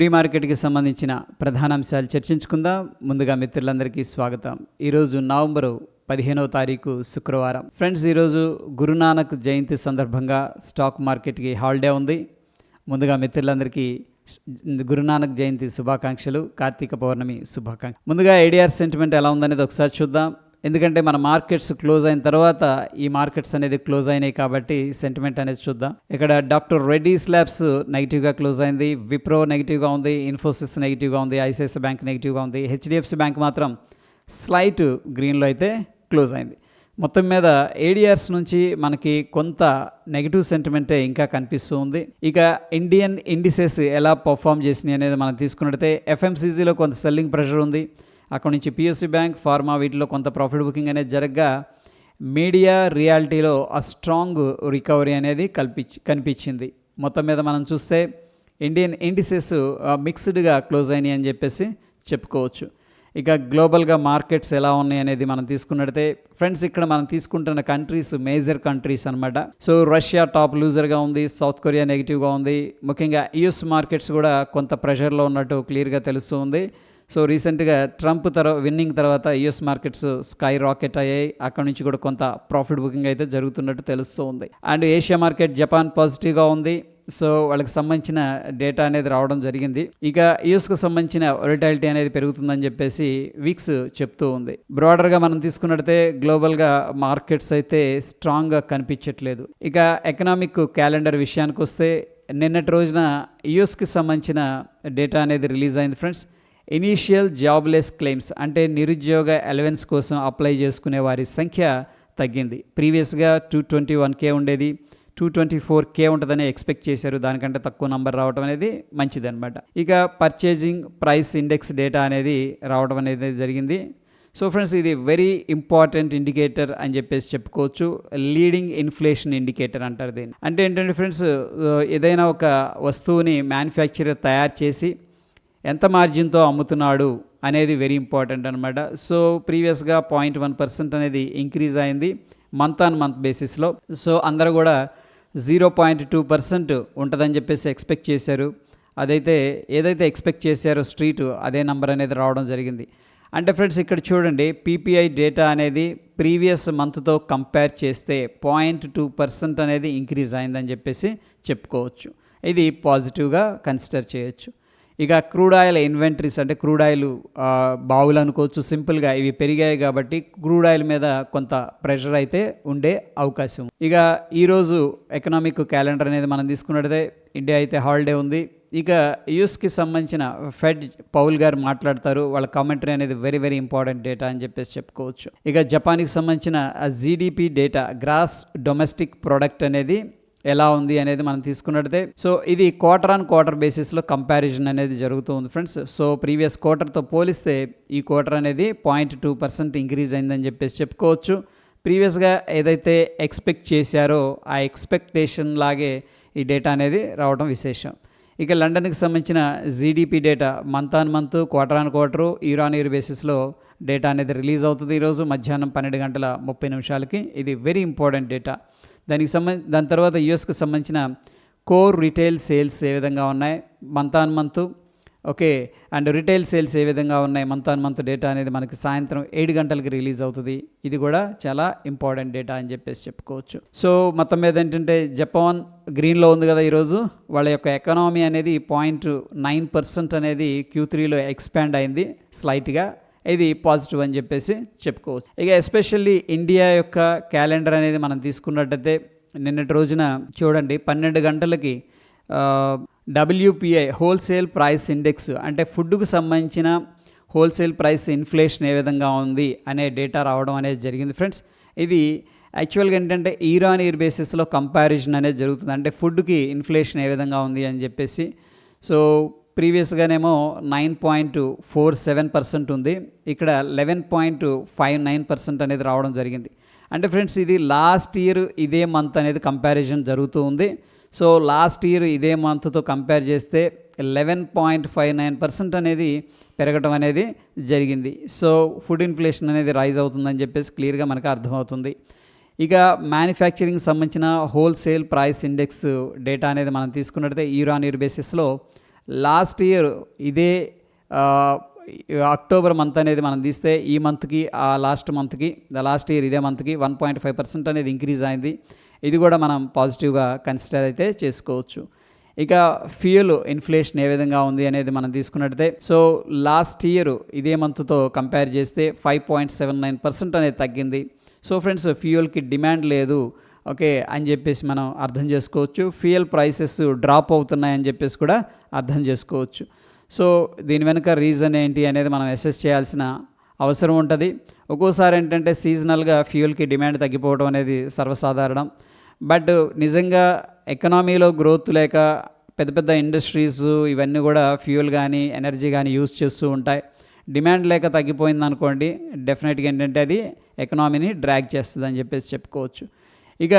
Pre మార్కెట్కి సంబంధించిన ప్రధాన అంశాలు చర్చించుకుందాం. ముందుగా మిత్రులందరికీ స్వాగతం. ఈరోజు నవంబరు పదిహేనవ తారీఖు శుక్రవారం. ఫ్రెండ్స్ ఈరోజు గురునానక్ జయంతి సందర్భంగా స్టాక్ మార్కెట్కి హాలిడే ఉంది. ముందుగా మిత్రులందరికీ గురునానక్ జయంతి శుభాకాంక్షలు కార్తీక పౌర్ణమి శుభాకాంక్ష. ముందుగా ఏడిఆర్ సెంటిమెంట్ ఎలా ఉందనేది ఒకసారి చూద్దాం. ఎందుకంటే మన మార్కెట్స్ క్లోజ్ అయిన తర్వాత ఈ మార్కెట్స్ అనేది క్లోజ్ అయినాయి కాబట్టి సెంటిమెంట్ అనేది చూద్దాం. ఇక్కడ డాక్టర్ రెడ్డీస్ ల్యాబ్స్ నెగిటివ్గా క్లోజ్ అయింది. విప్రో నెగిటివ్గా ఉంది. ఇన్ఫోసిస్ నెగిటివ్గా ఉంది. ఐసిఐసిఐ బ్యాంక్ నెగిటివ్గా ఉంది. హెచ్డిఎఫ్సి బ్యాంక్ మాత్రం స్లైట్ గ్రీన్లో అయితే క్లోజ్ అయింది. మొత్తం మీద ఏడిఆర్స్ నుంచి మనకి కొంత నెగిటివ్ సెంటిమెంటే ఇంకా కనిపిస్తూ ఉంది. ఇక ఇండియన్ ఇండిసెస్ ఎలా పర్ఫామ్ చేసినాయి అనేది మనం తీసుకున్నట్టయితే ఎఫ్ఎంసీజీలో కొంత సెల్లింగ్ ప్రెషర్ ఉంది. అక్కడ నుంచి పిఎస్సి బ్యాంక్ ఫార్మా వీటిలో కొంత ప్రాఫిట్ బుకింగ్ అనేది జరగగా మీడియా రియాలిటీలో ఆ స్ట్రాంగ్ రికవరీ అనేది కల్పించి కనిపించింది. మొత్తం మీద మనం చూస్తే ఇండియన్ ఇండిసెస్ మిక్స్డ్గా క్లోజ్ అయినాయి అని చెప్పేసి చెప్పుకోవచ్చు. ఇక గ్లోబల్గా మార్కెట్స్ ఎలా ఉన్నాయి అనేది మనం తీసుకున్నట్టయితే ఫ్రెండ్స్ ఇక్కడ మనం తీసుకుంటున్న కంట్రీస్ మేజర్ కంట్రీస్ అనమాట సో రష్యా టాప్ లూజర్గా ఉంది సౌత్ కొరియా నెగిటివ్గా ఉంది. ముఖ్యంగా యుఎస్ మార్కెట్స్ కూడా కొంత ప్రెషర్లో ఉన్నట్టు క్లియర్గా తెలుస్తుంది సో రీసెంట్గా ట్రంప్ తర్వాత విన్నింగ్ తర్వాత యుఎస్ మార్కెట్స్ స్కై రాకెట్ అయ్యాయి. అక్కడ నుంచి కూడా కొంత ప్రాఫిట్ బుకింగ్ అయితే జరుగుతున్నట్టు తెలుస్తూ ఉంది అండ్ ఏషియా మార్కెట్ జపాన్ పాజిటివ్గా ఉంది. సో వాళ్ళకి సంబంధించిన డేటా అనేది రావడం జరిగింది. ఇక యూఎస్కు సంబంధించిన వొలటాలిటీ అనేది పెరుగుతుందని చెప్పేసి వీక్స్ చెప్తూ ఉంది. బ్రాడర్గా మనం తీసుకున్నట్టయితే గ్లోబల్గా మార్కెట్స్ అయితే స్ట్రాంగ్గా కనిపించట్లేదు. ఇక ఎకనామిక్ క్యాలెండర్ విషయానికి వస్తే నిన్నటి రోజున యూఎస్కి సంబంధించిన డేటా అనేది రిలీజ్ అయింది ఫ్రెండ్స్ ఇనీషియల్ జాబ్లెస్ క్లెయిమ్స్ అంటే నిరుద్యోగ అలవెన్స్ కోసం అప్లై చేసుకునే వారి సంఖ్య తగ్గింది. ప్రీవియస్గా టూ ట్వంటీ వన్ కే ఉండేది. టూ ట్వంటీ ఫోర్ కే ఉంటుందని ఎక్స్పెక్ట్ చేశారు. దానికంటే తక్కువ నంబర్ రావడం అనేది మంచిదనమాట ఇక పర్చేజింగ్ ప్రైస్ ఇండెక్స్ డేటా అనేది రావడం అనేది జరిగింది. సో ఫ్రెండ్స్ ఇది వెరీ ఇంపార్టెంట్ ఇండికేటర్ అని చెప్పేసి చెప్పుకోవచ్చు. లీడింగ్ ఇన్ఫ్లేషన్ ఇండికేటర్ అంటారు దీన్ని. అంటే ఏంటంటే ఫ్రెండ్స్ ఏదైనా ఒక వస్తువుని మ్యానుఫ్యాక్చరర్ తయారు చేసి ఎంత మార్జిన్తో అమ్ముతున్నాడు అనేది వెరీ ఇంపార్టెంట్ అనమాట సో ప్రీవియస్గా పాయింట్ వన్ పర్సెంట్ అనేది ఇంక్రీజ్ అయింది మంత్ ఆన్ మంత్ బేసిస్లో. సో అందరూ కూడా జీరో పాయింట్ టూ పర్సెంట్ ఉంటుందని చెప్పేసి ఎక్స్పెక్ట్ చేశారు. అదైతే ఏదైతే ఎక్స్పెక్ట్ చేశారో స్ట్రీట్ అదే నెంబర్ అనేది రావడం జరిగింది. అంటే ఫ్రెండ్స్ ఇక్కడ చూడండి పీపీఐ డేటా అనేది ప్రీవియస్ మంత్తో కంపేర్ చేస్తే పాయింట్ టూ పర్సెంట్ అనేది ఇంక్రీజ్ అయిందని చెప్పేసి చెప్పుకోవచ్చు. ఇది పాజిటివ్గా కన్సిడర్ చేయొచ్చు. ఇక క్రూడ్ ఆయిల్ ఇన్వెంటరీస్ అంటే క్రూడ్ ఆయిల్ బావులు అనుకోవచ్చు సింపుల్గా ఇవి పెరిగాయి కాబట్టి క్రూడ్ ఆయిల్ మీద కొంత ప్రెషర్ అయితే ఉండే అవకాశం. ఇక ఈరోజు ఎకనామిక్ క్యాలెండర్ అనేది మనం తీసుకున్నట్టే ఇండియా అయితే హాలిడే ఉంది. ఇక యూస్కి సంబంధించిన ఫెడ్ పౌల్ గారు మాట్లాడతారు. వాళ్ళ కామెంటరీ అనేది వెరీ వెరీ ఇంపార్టెంట్ డేటా అని చెప్పేసి చెప్పుకోవచ్చు. ఇక జపాన్కి సంబంధించిన GDP data gross domestic product అనేది ఎలా ఉంది అనేది మనం తీసుకున్నట్టే సో ఇది క్వార్టర్ ఆన్ క్వార్టర్ బేసిస్లో కంపారిజన్ అనేది జరుగుతూ ఉంది ఫ్రెండ్స్ సో ప్రీవియస్ క్వార్టర్తో పోలిస్తే ఈ క్వార్టర్ అనేది పాయింట్ టూ పర్సెంట్ ఇంక్రీజ్ అయిందని చెప్పేసి చెప్పుకోవచ్చు. ప్రీవియస్గా ఏదైతే ఎక్స్పెక్ట్ చేశారో ఆ ఎక్స్పెక్టేషన్ లాగే ఈ డేటా అనేది రావడం విశేషం. ఇక లండన్కి సంబంధించిన GDP data month on month quarter on quarter year on year బేసిస్లో డేటా అనేది రిలీజ్ అవుతుంది ఈరోజు మధ్యాహ్నం పన్నెండు గంటల ముప్పై నిమిషాలకి. ఇది వెరీ ఇంపార్టెంట్ డేటా దానికి సంబంధ దాని తర్వాత యుఎస్కి సంబంధించిన కోర్ రిటైల్ సేల్స్ ఏ విధంగా ఉన్నాయి month on month okay and retail sales ఏ విధంగా ఉన్నాయి మంత్ ఆన్ మంత్ డేటా అనేది మనకి సాయంత్రం ఏడు గంటలకి రిలీజ్ అవుతుంది. ఇది కూడా చాలా ఇంపార్టెంట్ డేటా అని చెప్పేసి చెప్పుకోవచ్చు. సో మొత్తం మీద ఏంటంటే జపాన్ గ్రీన్లో ఉంది కదా ఈరోజు వాళ్ళ యొక్క ఎకనామీ అనేది పాయింట్ నైన్ పర్సెంట్ అనేది క్యూ త్రీలో ఎక్స్పాండ్ అయింది స్లైట్గా. ఇది పాజిటివ్ అని చెప్పేసి చెప్పుకోవచ్చు. ఇక ఎస్పెషల్లీ ఇండియా యొక్క క్యాలెండర్ అనేది మనం తీసుకున్నట్టయితే నిన్నటి రోజున చూడండి పన్నెండు గంటలకి డబ్ల్యూపిఐ హోల్సేల్ ప్రైస్ ఇండెక్స్ అంటే ఫుడ్కు సంబంధించిన హోల్సేల్ ప్రైస్ ఇన్ఫ్లేషన్ ఏ విధంగా ఉంది అనే డేటా రావడం అనేది జరిగింది ఫ్రెండ్స్. ఇది యాక్చువల్గా ఏంటంటే ఈరాన్ ఇయర్ బేసిస్లో కంపారిజన్ అనేది జరుగుతుంది. అంటే ఫుడ్కి ఇన్ఫ్లేషన్ ఏ విధంగా ఉంది అని చెప్పేసి. So ప్రీవియస్గానేమో nine point four seven percent ఉంది. ఇక్కడ eleven point five nine percent అనేది రావడం జరిగింది. అంటే ఫ్రెండ్స్ ఇది లాస్ట్ ఇయర్ ఇదే మంత్ అనేది కంపారిజన్ జరుగుతూ ఉంది. సో లాస్ట్ ఇయర్ ఇదే మంత్తో కంపేర్ చేస్తే eleven point five nine percent అనేది పెరగటం అనేది జరిగింది. సో ఫుడ్ ఇన్ఫ్లేషన్ అనేది రైజ్ అవుతుందని చెప్పేసి క్లియర్గా మనకు అర్థమవుతుంది. ఇక మ్యానుఫ్యాక్చరింగ్ సంబంధించిన హోల్సేల్ ప్రైస్ ఇండెక్స్ డేటా అనేది మనం తీసుకున్నట్టయితే ఇయర్ ఆన్ ఇయర్ బేసిస్లో లాస్ట్ ఇయర్ ఇదే అక్టోబర్ మంత్ అనేది మనం తీస్తే ఈ మంత్కి ఆ లాస్ట్ మంత్కి ద లాస్ట్ ఇయర్ ఇదే మంత్కి వన్ పాయింట్ ఫైవ్ పర్సెంట్ అనేది ఇంక్రీజ్ అయింది. ఇది కూడా మనం పాజిటివ్గా కన్సిడర్ అయితే చేసుకోవచ్చు. ఇక ఫ్యూయల్ ఇన్ఫ్లేషన్ ఏ విధంగా ఉంది అనేది మనం తీసుకున్నట్టయితే సో లాస్ట్ ఇయర్ ఇదే మంత్తో కంపేర్ చేస్తే five point seven nine percent అనేది తగ్గింది. సో ఫ్రెండ్స్ ఫ్యూయల్కి డిమాండ్ లేదు. ఓకే అని చెప్పేసి మనం అర్థం చేసుకోవచ్చు. ఫ్యూయల్ ప్రైసెస్ డ్రాప్ అవుతున్నాయని చెప్పేసి కూడా అర్థం చేసుకోవచ్చు. సో దీని వెనుక రీజన్ ఏంటి అనేది మనం అసెస్ చేయాల్సిన అవసరం ఉంటుంది. ఒక్కోసారి ఏంటంటే సీజనల్గా ఫ్యూయల్కి డిమాండ్ తగ్గిపోవడం అనేది సర్వసాధారణం. బట్ నిజంగా ఎకనామీలో గ్రోత్ లేక పెద్ద పెద్ద ఇండస్ట్రీస్ ఇవన్నీ కూడా ఫ్యూయల్ కానీ ఎనర్జీ కానీ యూజ్ చేస్తూ ఉంటాయి. డిమాండ్ లేక తగ్గిపోయింది అనుకోండి డెఫినెట్గా ఏంటంటే అది ఎకనామీని డ్రాగ్ చేస్తుంది అని చెప్పేసి చెప్పుకోవచ్చు. ఇక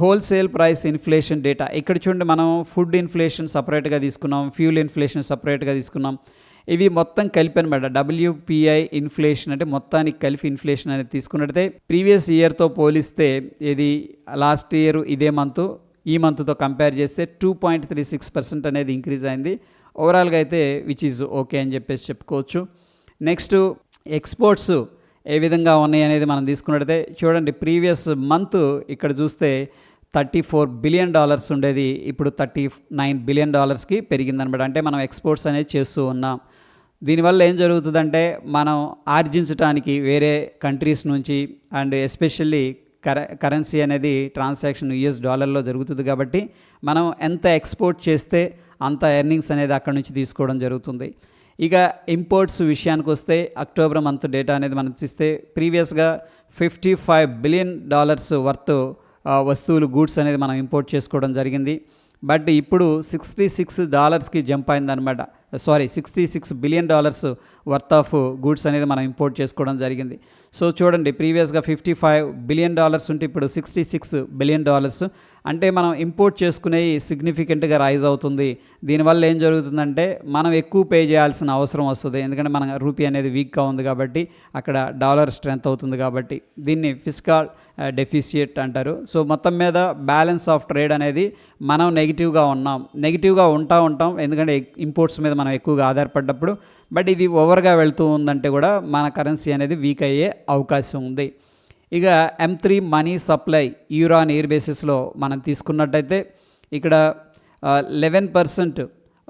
హోల్సేల్ ప్రైస్ ఇన్ఫ్లేషన్ డేటా. ఇక్కడ చూడండి మనం ఫుడ్ ఇన్ఫ్లేషన్ సపరేట్గా తీసుకున్నాం ఫ్యూల్ ఇన్ఫ్లేషన్ సపరేట్గా తీసుకున్నాం. ఇవి మొత్తం కలిపి అనమాట. డబ్ల్యూపిఐ ఇన్ఫ్లేషన్ అంటే మొత్తానికి కలిపి ఇన్ఫ్లేషన్ అనేది తీసుకున్నట్టయితే ప్రీవియస్ ఇయర్తో పోలిస్తే ఇది లాస్ట్ ఇయర్ ఇదే మంత్ ఈ మంత్తో కంపేర్ చేస్తే two point three six percent అనేది ఇంక్రీజ్ అయింది. ఓవరాల్గా అయితే విచ్ ఈజ్ ఓకే అని చెప్పేసి చెప్పుకోవచ్చు. Next exports. ఏ విధంగా ఉన్నాయి అనేది మనం తీసుకున్నట్టయితే చూడండి ప్రీవియస్ మంత్ ఇక్కడ చూస్తే థర్టీ ఫోర్ బిలియన్ డాలర్స్ ఉండేది. ఇప్పుడు థర్టీ నైన్ బిలియన్ డాలర్స్కి పెరిగిందనమాట. అంటే మనం ఎక్స్పోర్ట్స్ అనేది చేస్తూ ఉన్నాం. దీనివల్ల ఏం జరుగుతుందంటే మనం ఆర్జించడానికి వేరే కంట్రీస్ నుంచి అండ్ ఎస్పెషల్లీ కర కరెన్సీ అనేది ట్రాన్సాక్షన్ యుఎస్ డాలర్లో జరుగుతుంది కాబట్టి మనం ఎంత ఎక్స్పోర్ట్ చేస్తే అంత ఎర్నింగ్స్ అనేది అక్కడ నుంచి తీసుకోవడం జరుగుతుంది. ఇక ఇంపోర్ట్స్ విషయానికి వస్తే అక్టోబర్ మంత్ డేటా అనేది మనం చూస్తే ప్రీవియస్గా fifty five billion dollars worth వస్తువులు గూడ్స్ అనేది మనం ఇంపోర్ట్ చేసుకోవడం జరిగింది. బట్ ఇప్పుడు సిక్స్టీ సిక్స్ డాలర్స్కి జంప్ అయిందనమాట sorry sixty six billion dollars worth of goods అనేది మనం ఇంపోర్ట్ చేసుకోవడం జరిగింది. సో చూడండి ప్రీవియస్గా ఫిఫ్టీ ఫైవ్ బిలియన్ డాలర్స్ ఉంటే ఇప్పుడు సిక్స్టీ సిక్స్ బిలియన్ డాలర్స్. అంటే మనం ఇంపోర్ట్ చేసుకునేవి సిగ్నిఫికెంట్గా రైజ్ అవుతుంది. దీనివల్ల ఏం జరుగుతుందంటే మనం ఎక్కువ పే చేయాల్సిన అవసరం వస్తుంది. ఎందుకంటే మన రూపీ అనేది వీక్గా ఉంది కాబట్టి అక్కడ డాలర్ స్ట్రెంత్ అవుతుంది కాబట్టి దీన్ని ఫిస్కల్ డెఫిషియట్ uh, అంటారు. సో మొత్తం మీద బ్యాలెన్స్ ఆఫ్ ట్రేడ్ అనేది మనం నెగిటివ్గా ఉన్నాం. నెగిటివ్గా ఉంటా ఉంటాం. ఎందుకంటే ఇంపోర్ట్స్ మీద మనం ఎక్కువగా ఆధారపడ్డప్పుడు. బట్ ఇది ఓవర్గా వెళ్తూ ఉందంటే కూడా మన కరెన్సీ అనేది వీక్ అయ్యే అవకాశం ఉంది. ఇక M three money supply year on year బేసిస్లో మనం తీసుకున్నట్టయితే ఇక్కడ లెవెన్ పర్సెంట్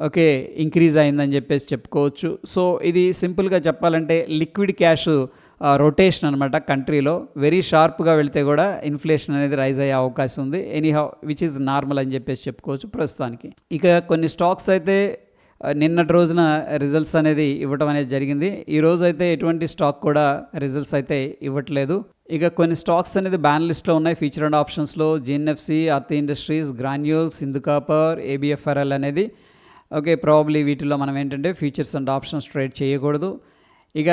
ఓకే ఇంక్రీజ్ అయిందని చెప్పేసి చెప్పుకోవచ్చు. సో ఇది సింపుల్గా చెప్పాలంటే లిక్విడ్ క్యాష్ రొటేషన్ అనమాట కంట్రీలో. వెరీ షార్ప్గా వెళితే కూడా ఇన్ఫ్లేషన్ అనేది రైజ్ అయ్యే అవకాశం ఉంది. ఎనీహౌ విచ్ ఈజ్ నార్మల్ అని చెప్పేసి చెప్పుకోవచ్చు ప్రస్తుతానికి. ఇక కొన్ని స్టాక్స్ అయితే నిన్నటి రోజున రిజల్ట్స్ అనేది ఇవ్వటం అనేది జరిగింది. ఈ రోజు అయితే ఎటువంటి స్టాక్ కూడా రిజల్ట్స్ అయితే ఇవ్వట్లేదు. ఇక కొన్ని స్టాక్స్ అనేది బ్యాన్ లిస్ట్లో ఉన్నాయి. ఫ్యూచర్ అండ్ ఆప్షన్స్లో జిఎన్ఎఫ్సి ఆర్తి ఇండస్ట్రీస్ గ్రాన్యూల్స్ హిందూ ఏబిఎఫ్ఆర్ఎల్ అనేది. ఓకే ప్రాబ్లీ వీటిలో మనం ఏంటంటే ఫ్యూచర్స్ అండ్ ఆప్షన్స్ ట్రేడ్ చేయకూడదు. ఇక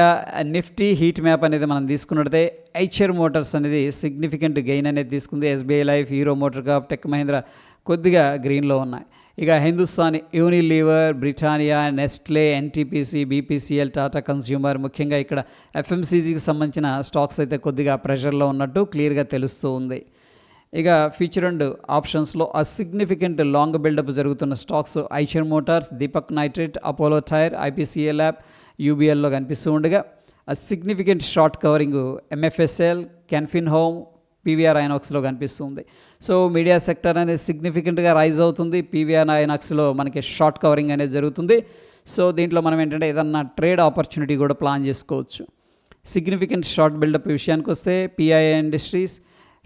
నిఫ్టీ హీట్ మ్యాప్ అనేది మనం తీసుకున్నట్టే ఐచర్ మోటార్స్ అనేది సిగ్నిఫికెంట్ గెయిన్ అనేది తీసుకుంది. SBI life Hero MotoCorp tech Mahindra కొద్దిగా గ్రీన్లో ఉన్నాయి. ఇక Hindustan Unilever Britannia Nestle NTPC BPCL Tata consumer ముఖ్యంగా ఇక్కడ ఎఫ్ఎంసీజీకి సంబంధించిన స్టాక్స్ అయితే కొద్దిగా ప్రెషర్లో ఉన్నట్టు క్లియర్గా తెలుస్తూ ఉంది. ఇక ఫ్యూచర్ అండ్ ఆప్షన్స్లో ఆ సిగ్నిఫికెంట్ లాంగ్ బిల్డప్ జరుగుతున్న stocks Eicher Motors Deepak Nitrate Apollo Tyre IPCL app యూబీఎల్లో కనిపిస్తూ ఉండగా ఆ significant short covering MFSL Canfin home PVR ఐనాక్స్లో కనిపిస్తుంది సో మీడియా సెక్టర్ అనేది సిగ్నిఫికెంట్గా రైజ్ అవుతుంది. పీవీఆర్ ఐనాక్స్లో మనకి షార్ట్ కవరింగ్ అనేది జరుగుతుంది. సో దీంట్లో మనం ఏంటంటే ఏదన్నా ట్రేడ్ ఆపర్చునిటీ కూడా ప్లాన్ చేసుకోవచ్చు. సిగ్నిఫికెంట్ షార్ట్ బిల్డప్ విషయానికి వస్తే PIA industries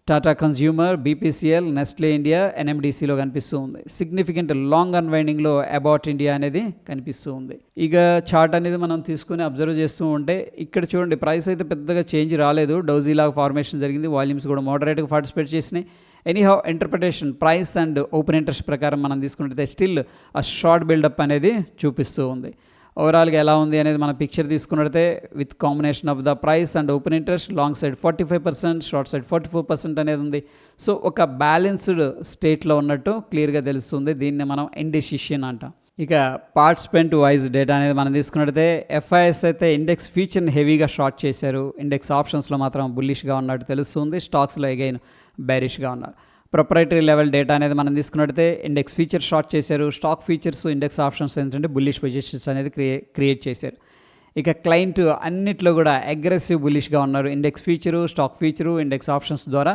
Tata consumer BPCL Nestle India ఎన్ఎండిసిలో కనిపిస్తూ ఉంది. సిగ్నిఫికెంట్ లాంగ్ అన్వైండింగ్లో అబౌట్ ఇండియా అనేది కనిపిస్తూ ఉంది. ఇక చార్ట్ అనేది మనం తీసుకుని అబ్జర్వ్ చేస్తూ ఉంటే ఇక్కడ చూడండి ప్రైస్ అయితే పెద్దగా చేంజ్ రాలేదు. డౌజీలాగా ఫార్మేషన్ జరిగింది. వాల్యూమ్స్ కూడా మోడరేట్గా పార్టిసిపేట్ చేసినాయి. Anyhow interpretation price and open interest ప్రకారం మనం తీసుకుంటే స్టిల్ ఆ షార్ట్ బిల్డప్ అనేది చూపిస్తూ ఉంది. ఓవరాల్గా ఎలా ఉంది అనేది మన picture తీసుకున్నట్టే with combination of the price and open interest long side forty five percent short side forty four percent అనేది ఉంది. సో ఒక బ్యాలెన్స్డ్ స్టేట్లో ఉన్నట్టు క్లియర్గా తెలుస్తుంది. దీన్ని మనం ఇండెసిషన్ అంటాం. ఇక పార్టిసిపెంట్ వైజ్ డేటా అనేది మనం తీసుకున్నట్టయితే ఎఫ్ఐఎస్ అయితే ఇండెక్స్ ఫ్యూచర్ని హెవీగా షార్ట్ చేశారు. ఇండెక్స్ ఆప్షన్స్లో మాత్రం బుల్లిష్గా ఉన్నట్టు తెలుస్తుంది. స్టాక్స్లో ఎగైన్ బ్యారిష్గా ఉన్నారు. ప్రొపరేటరీ లెవెల్ డేటా అనేది మనం తీసుకున్నట్టయితే ఇండెక్స్ ఫీచర్ షార్ట్ చేశారు. స్టాక్ ఫీచర్స్ ఇండెక్స్ ఆప్షన్స్ ఏంటంటే బుల్లిష్ పొజిషన్స్ అనేది క్రియే క్రియేట్ చేశారు. ఇక క్లయింట్ అన్నిట్లో కూడా అగ్రెసివ్ బుల్లిష్గా ఉన్నారు. Index feature stock feature index options ద్వారా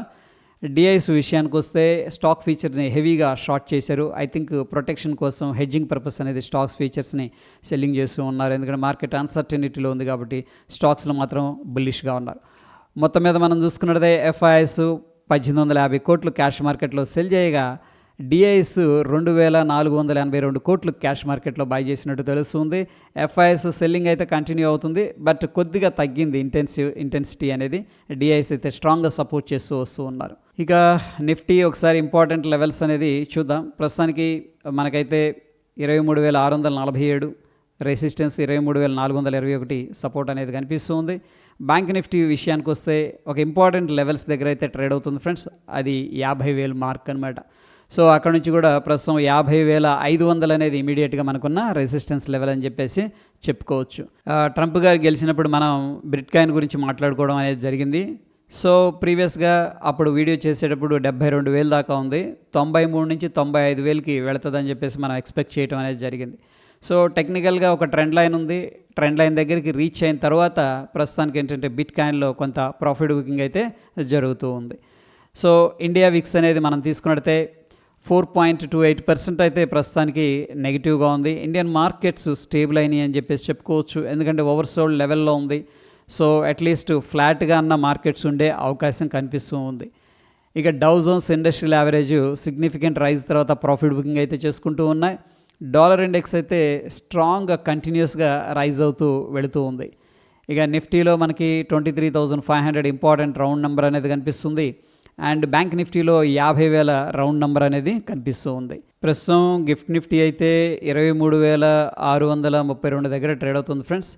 డిఐస్ విషయానికి వస్తే స్టాక్ ఫీచర్ని హెవీగా షార్ట్ చేశారు. ఐ థింక్ ప్రొటెక్షన్ కోసం హెడ్జింగ్ పర్పస్ అనేది స్టాక్స్ ఫీచర్స్ని సెల్లింగ్ చేస్తూ ఉన్నారు. ఎందుకంటే మార్కెట్ అన్సర్టనిటీలో ఉంది కాబట్టి స్టాక్స్లో మాత్రం బుల్లిష్గా ఉన్నారు. మొత్తం మీద మనం చూసుకున్నదే ఎఫ్ఐఎస్ పద్దెనిమిది వందల యాభై కోట్లు క్యాష్ మార్కెట్లో సెల్ చేయగా డిఐఎస్ రెండు వేల నాలుగు వందల ఎనభై రెండు కోట్లు క్యాష్ మార్కెట్లో బై చేసినట్టు తెలుస్తుంది. ఎఫ్ఐఎస్ సెల్లింగ్ అయితే కంటిన్యూ అవుతుంది. బట్ కొద్దిగా తగ్గింది ఇంటెన్సివ్ ఇంటెన్సిటీ అనేది డిఐఎస్ అయితే స్ట్రాంగ్గా సపోర్ట్ చేస్తూ వస్తూ ఉన్నారు. ఇక నిఫ్టీ ఒకసారి ఇంపార్టెంట్ లెవెల్స్ అనేది చూద్దాం. ప్రస్తుతానికి మనకైతే ఇరవై మూడు వేల ఆరు వందల నలభై ఏడు రెసిస్టెన్స్ ఇరవై మూడు వేల నాలుగు వందల ఇరవై ఒకటి సపోర్ట్ అనేది కనిపిస్తుంది. బ్యాంక్ నిఫ్టీ విషయానికి వస్తే ఒక ఇంపార్టెంట్ లెవెల్స్ దగ్గర అయితే ట్రేడ్ అవుతుంది ఫ్రెండ్స్. అది యాభై వేలు మార్క్ అనమాట సో అక్కడ నుంచి కూడా ప్రస్తుతం యాభై వేల ఐదు వందలు అనేది ఇమీడియట్గా మనకున్న రెసిస్టెన్స్ లెవెల్ అని చెప్పేసి చెప్పుకోవచ్చు. ట్రంప్ గారు గెలిచినప్పుడు మనం బ్రిట్కాయిన్ గురించి మాట్లాడుకోవడం అనేది జరిగింది. సో ప్రీవియస్గా అప్పుడు వీడియో చేసేటప్పుడు డెబ్బై రెండు వేలు దాకా ఉంది. తొంభై మూడు నుంచి తొంభై ఐదు వేలకి వెళుతుందని చెప్పేసి మనం ఎక్స్పెక్ట్ చేయడం అనేది జరిగింది. సో టెక్నికల్గా ఒక ట్రెండ్ లైన్ ఉంది. ట్రెండ్ లైన్ దగ్గరికి రీచ్ అయిన తర్వాత ప్రస్తుతానికి ఏంటంటే బిట్ కాయిన్లో కొంత ప్రాఫిట్ బుకింగ్ అయితే జరుగుతూ ఉంది. సో ఇండియా విక్స్ అనేది మనం తీసుకున్నట్టే four point two eight percent అయితే ప్రస్తుతానికి నెగిటివ్గా ఉంది. ఇండియన్ మార్కెట్స్ స్టేబుల్ అయినాయి అని చెప్పేసి చెప్పుకోవచ్చు. ఎందుకంటే ఓవర్ సోల్డ్ లెవెల్లో ఉంది. సో అట్లీస్ట్ ఫ్లాట్గా అన్న మార్కెట్స్ ఉండే అవకాశం కనిపిస్తూ ఉంది. ఇక Dow Jones industrial average significant rise తర్వాత ప్రాఫిట్ బుకింగ్ అయితే చేసుకుంటూ ఉన్నాయి. డాలర్ ఇండెక్స్ అయితే స్ట్రాంగ్గా కంటిన్యూస్గా రైజ్ అవుతూ వెళుతూ ఉంది. ఇక నిఫ్టీలో మనకి twenty three thousand five hundred important round number అనేది కనిపిస్తుంది. అండ్ బ్యాంక్ నిఫ్టీలో యాభై వేల రౌండ్ నెంబర్ అనేది కనిపిస్తూ ఉంది. ప్రస్తుతం గిఫ్ట్ నిఫ్టీ అయితే ఇరవై మూడు వేల ఆరు వందల ముప్పై రెండు దగ్గర ట్రేడ్ అవుతుంది ఫ్రెండ్స్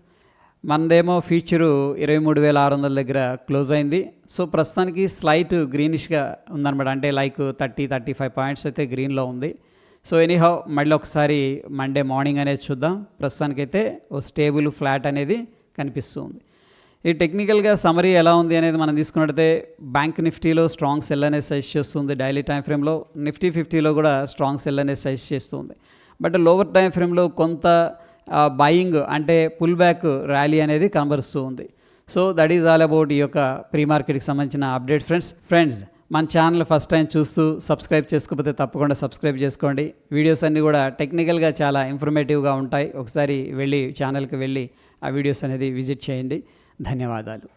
మనదేమో ఫ్యూచరు ఇరవై మూడు వేల ఆరు వందల దగ్గర క్లోజ్ అయింది. సో ప్రస్తుతానికి స్లైట్ గ్రీనిష్గా ఉందన్నమాట. అంటే like thirty thirty five points అయితే గ్రీన్లో ఉంది. సో ఎనీహౌ మళ్ళీ ఒకసారి మండే మార్నింగ్ అనేది చూద్దాం. ప్రస్తుతానికైతే ఓ స్టేబుల్ ఫ్లాట్ అనేది కనిపిస్తుంది ఈ టెక్నికల్గా సమరీ ఎలా ఉంది అనేది మనం తీసుకున్నట్టయితే బ్యాంక్ నిఫ్టీలో స్ట్రాంగ్ సెల్ అనేది సజెస్ట్ చేస్తుంది డైలీ టైం ఫ్రేమ్లో నిఫ్టీ ఫిఫ్టీలో కూడా స్ట్రాంగ్ సెల్ అనేది సజెస్ట్ చేస్తుంది. బట్ లోవర్ టైం ఫ్రేమ్లో కొంత బయింగ్ అంటే పుల్ బ్యాక్ ర్యాలీ అనేది కనబరుస్తూ ఉంది. So that is all about ఈ యొక్క ప్రీ మార్కెట్కి సంబంధించిన అప్డేట్ ఫ్రెండ్స్ ఫ్రెండ్స్ మన ఛానల్ ఫస్ట్ టైం చూస్తూ సబ్స్క్రైబ్ చేసుకోకపోతే తప్పకుండా సబ్స్క్రైబ్ చేసుకోండి. వీడియోస్ అన్నీ కూడా టెక్నికల్గా చాలా ఇన్ఫర్మేటివ్గా ఉంటాయి. ఒకసారి వెళ్ళి ఛానల్కి వెళ్ళి ఆ వీడియోస్ అనేది విజిట్ చేయండి. ధన్యవాదాలు.